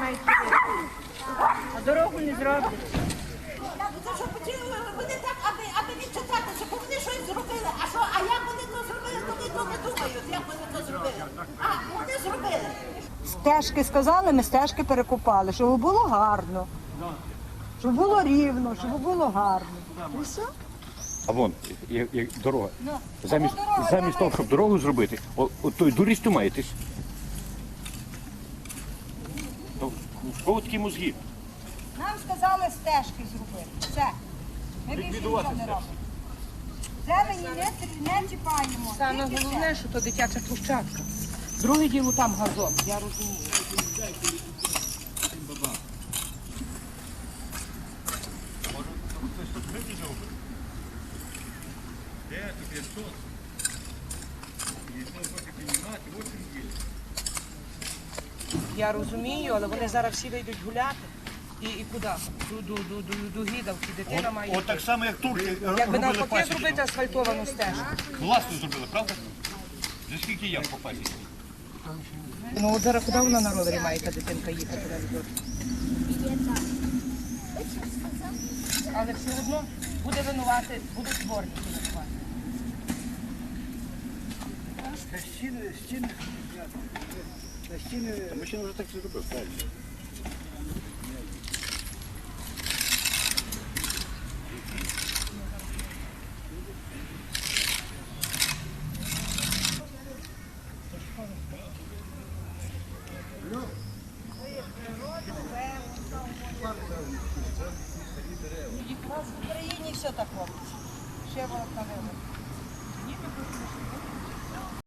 мають ходити. А дорогу не зроблять. Це що хотіли вони так, аби, аби відчитати, щоб вони щось зробили. А що, а як вони то зробили, то вони то не думають, як вони то зробили. А, вони зробили. Стежки сказали, ми стежки перекопали, щоб було гарно. Щоб було рівно, щоб було гарно. І все. А вон, як, як дорога. Замість, Ну, замість того, щоб дорогу зробити, о, от той дурість тумаєтесь. То кого такі мозги? Нам сказали стежки зробити. Все. Ми більше нічого не робимо. Зелені не, не чіпаємо. Саме Тільки головне, що то дитяча площадка. Друге діло там газон, я розумію. Я розумію, але вони зараз всі вийдуть гуляти. І, і куди? До, до, до, до, до гідавки дитина має. От так йти. само, як турки Якби робили навпаки зробити асфальтовану стежку. Власно зробили, правда? За скільки ям по? Ну от зараз куди вона на ровері має та дитинка їхати Але все одно буде винувати, буде дворники винувати. Стіни, стіни, Мужчина уже так зробив, правильно. У нас в Україні все так робиться. Ще волокна виводить.